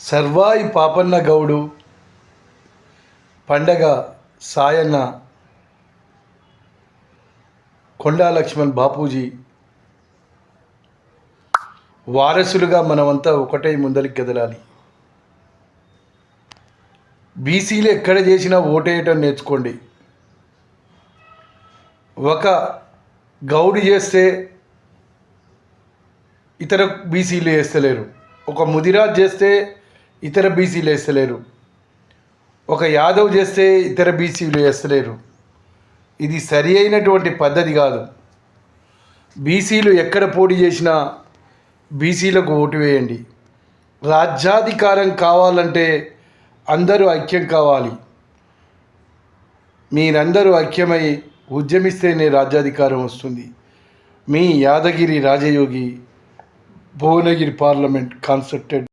సర్వాయి పాపన్న గౌడు పండగ సాయన్న కొండా లక్ష్మణ్ బాపూజీ. వారసులుగా మనమంతా ఒకటే ముందరికి కదలాలి బీసీలు ఎక్కడ చేసినా ఓటేయటం నేర్చుకోండి. ఒక గౌడు చేస్తే ఇతర బీసీలు చేస్తలేరు. ఒక ముదిరాజ్ చేస్తే ఇతర బీసీలు వేస్తలేరు. ఒక యాదవ్ చేస్తే ఇతర బీసీలు వేస్తలేరు. ఇది సరి అయినటువంటి పద్ధతి కాదు. బీసీలు ఎక్కడ పోటీ చేసినా బీసీలకు ఓటు వేయండి. రాజ్యాధికారం కావాలంటే అందరూ ఐక్యం కావాలి. మీరందరూ ఐక్యమై ఉద్యమిస్తేనే రాజ్యాధికారం వస్తుంది. మీ యాదగిరి రాజయోగి భువనగిరి పార్లమెంట్ కాన్స్ట్రక్టెడ్